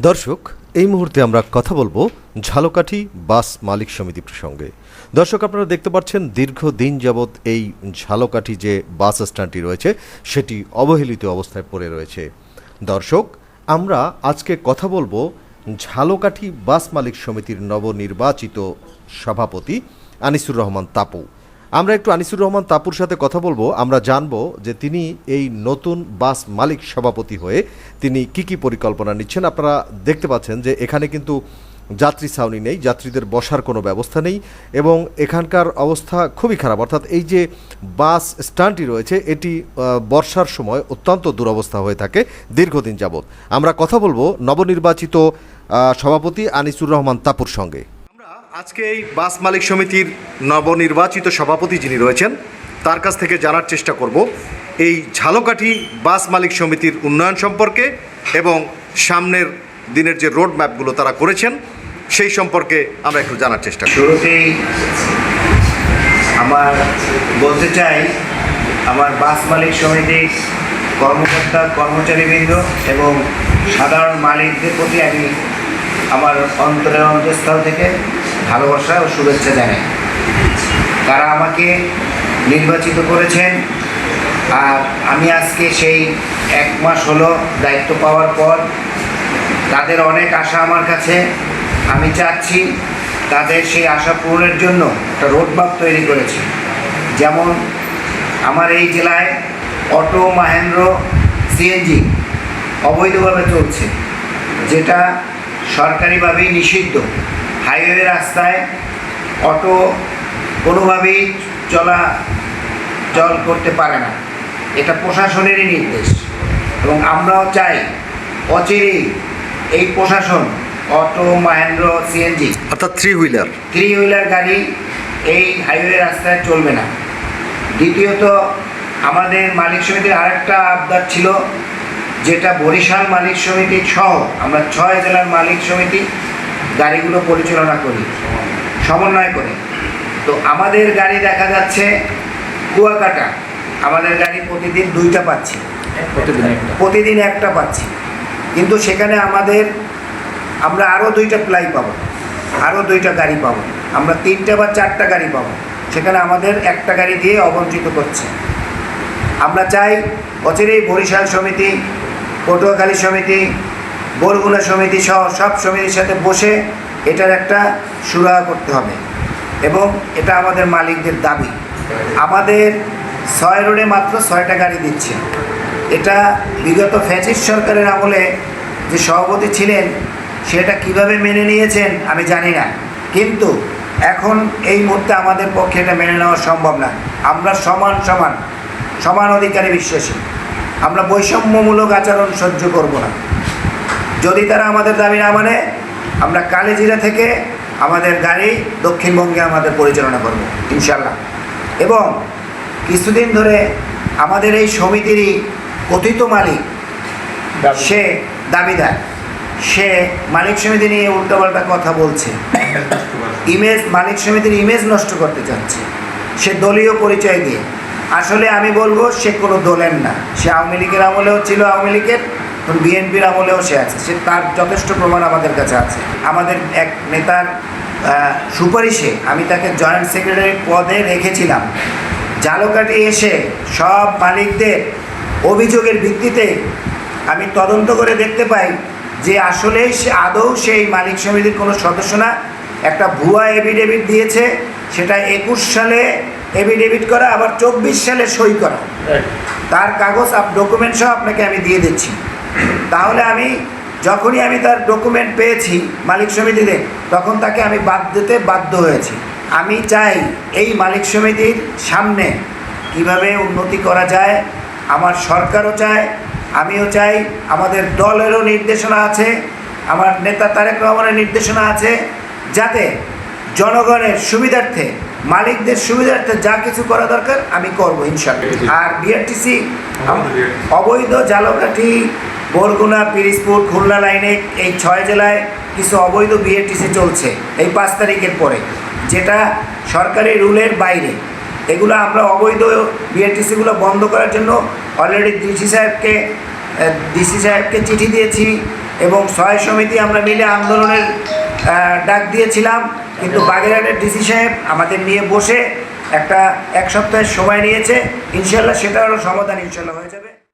দর্শক, এই মুহূর্তে আমরা কথা বলব ঝালকাঠি বাস মালিক সমিতি প্রসঙ্গে। দর্শক, আপনারা দেখতে পাচ্ছেন দীর্ঘদিন যাবৎ এই ঝালকাঠি যে বাস স্ট্যান্ডটি রয়েছে, সেটি অবহেলিত অবস্থায় পড়ে রয়েছে। দর্শক, আমরা আজকে কথা বলব ঝালকাঠি বাস মালিক সমিতির নবনির্বাচিত সভাপতি আনিসুর রহমান তাপু। আমরা একটু আনিসুর রহমান তাপুর সাথে কথা বলব। আমরা জানব যে তিনি এই নতুন বাস মালিক সভাপতি হয়ে তিনি কি কি পরিকল্পনা নিচ্ছেন। আপনারা দেখতে পাচ্ছেন যে এখানে কিন্তু যাত্রী ছাউনি নেই, যাত্রীদের বসার কোনো ব্যবস্থা নেই এবং এখানকার অবস্থা খুবই খারাপ। অর্থাৎ এই যে বাস স্ট্যান্ডটি রয়েছে, এটি বর্ষার সময় অত্যন্ত দুরবস্থা হয়ে থাকে দীর্ঘদিন যাবৎ। আমরা কথা বলব নবনির্বাচিত সভাপতি আনিসুর রহমান তাপুর সঙ্গে। আজকে এই বাস মালিক সমিতির নবনির্বাচিত সভাপতি যিনি রয়েছেন, তার কাছ থেকে জানার চেষ্টা করব এই ঝালকাঠি বাস মালিক সমিতির উন্নয়ন সম্পর্কে এবং সামনের দিনের যে রোড ম্যাপগুলো তারা করেছেন, সেই সম্পর্কে আমরা একটু জানার চেষ্টা শুরুতেই আমার বলতে চাই, আমার বাস মালিক সমিতির কর্মকর্তা, কর্মচারীবৃন্দ এবং সাধারণ মালিকদের প্রতি আমি আমার অন্তরের অন্তঃস্থল থেকে ভালোবাসা ও শুভেচ্ছা জানাই। তারা আমাকে নির্বাচিত করেছেন আর আমি আজকে সেই এক মাস হলো দায়িত্ব পাওয়ার পর তাদের অনেক আশা আমার কাছে। আমি চাচ্ছি তাদের সেই আশা পূরণের জন্য একটা রোডম্যাপ তৈরি করেছি। যেমন আমার এই জেলায় অটো মাহেন্দ্র সিএনজি অবৈধভাবে চলছে, যেটা সরকারিভাবেই নিষিদ্ধ। হাইওয়ে রাস্তায় অটো কোনোভাবেই চলা চল করতে পারে না। এটা প্রশাসনেরই নির্দেশ এবং আমরাও চাই অচিরেই এই প্রশাসন অটো মাহেন্দ্র সিএনজি অর্থাৎ থ্রি হুইলার থ্রি হুইলার গাড়ি এই হাইওয়ে রাস্তায় চলবে না। দ্বিতীয়ত আমাদের মালিক সমিতির আরেকটা আবদার ছিল যেটা বরিশাল মালিক সমিতি সহ আমরা ছয় জেলার মালিক সমিতি গাড়িগুলো পরিচালনা করি সমন্বয় করে। তো আমাদের গাড়ি দেখা যাচ্ছে কুয়াকাটা। আমাদের গাড়ি প্রতিদিন দুইটা পাচ্ছি। প্রতিদিন একটা। পাচ্ছি। কিন্তু সেখানে আমাদের আমরা আরও দুইটা প্লাই পাবো। আরও দুইটা গাড়ি পাবো। আমরা তিনটা বা চারটা গাড়ি পাবো। সেখানে আমাদের একটা গাড়ি দিয়ে অবঞ্চিত করছে। আমরা চাই অচিরেই বরিশাল সমিতি পটুয়াখালী সমিতি বরগুনা সমিতি সহ সব সমিতির সাথে বসে এটার একটা সুরাহা করতে হবে। এবং এটা আমাদের মালিকদের দাবি। আমাদের ছয় রোডে মাত্র ছয়টা গাড়ি দিচ্ছে। এটা বিগত ফ্যাসিস সরকারের আমলে যে সভাপতি ছিলেন, সেটা কীভাবে মেনে নিয়েছেন আমি জানি না। কিন্তু এখন এই মুহূর্তে আমাদের পক্ষে এটা মেনে নেওয়া সম্ভব না। আমরা সমান সমান সমান অধিকারে বিশ্বাসী। আমরা বৈষম্যমূলক আচরণ সহ্য করব না। যদি তারা আমাদের দাবি না মানে আমরা কালেজিরা থেকে আমাদের গাড়ি দক্ষিণবঙ্গে আমাদের পরিচালনা করব ইনশাল্লাহ এবং কিছুদিন ধরে আমাদের এই সমিতিরই কথিত মালিক সে দাবিদার। সে মালিক সমিতি নিয়ে উল্টোপাল্টা কথা বলছে। ইমেজ মালিক সমিতির ইমেজ নষ্ট করতে চাচ্ছে। সে দলীয় পরিচয় দিয়ে। আসলে আমি বলব সে কোনো দলের না। সে আওয়ামী লীগের আমলেও ছিল আওয়ামী লীগের। এখন বিএনপির আমলেও সে আছে। সে তার যথেষ্ট প্রমাণ আমাদের কাছে আছে। আমাদের এক নেতার সুপারিশে আমি তাকে জয়েন্ট সেক্রেটারি পদে রেখেছিলাম। জালকাটি এসে সব মালিকদের অভিযোগের ভিত্তিতে আমি তদন্ত করে দেখতে পাই যে আসলে সে আদৌ সেই মালিক সমিতির কোনো সদস্য না। একটা ভুয়া এভিডেভিট দিয়েছে সেটা একুশ সালে এভিডেভিট করা আবার চব্বিশ সালে সই করা। তার কাগজ আপ ডকুমেন্ট সহ আপনাকে আমি দিয়ে দিচ্ছি। তাহলে আমি যখনই আমি তার ডকুমেন্ট পেয়েছি মালিক সমিতিতে তখন তাকে আমি বাদ দিতে বাধ্য হয়েছি। আমি চাই এই মালিক সমিতির সামনে কীভাবে উন্নতি করা যায় আমার সরকারও চায় আমিও চাই আমাদের দলেরও নির্দেশনা আছে আমার নেতা তারেক রহমানের নির্দেশনা আছে যাতে জনগণের সুবিধার্থে মালিকদের সুবিধার্থে যা কিছু করা দরকার আমি করব ইনশাল্লাহ আর বিআরটিসি অবৈধ জালকাঠি বরগুনা, পিরিজপুর, খুলনা লাইনে এই ছয় জেলায় কিছু অবৈধ বিআরটিসি চলছে এই পাঁচ তারিখের পরে, যেটা সরকারি রুলের বাইরে। এগুলো আমরা অবৈধ বিআরটিসিগুলো বন্ধ করার জন্য অলরেডি ডিসি সাহেবকে ডিসি সাহেবকে চিঠি দিয়েছি এবং ছয় সমিতি আমরা মিলে আন্দোলনের ডাক দিয়েছিলাম। কিন্তু বাগেরহাটের ডিসি সাহেব আমাদের নিয়ে বসে একটা এক সপ্তাহের সময় নিয়েছে। ইনশাল্লাহ সেটারও সমাধান ইনশাল্লাহ হয়ে যাবে।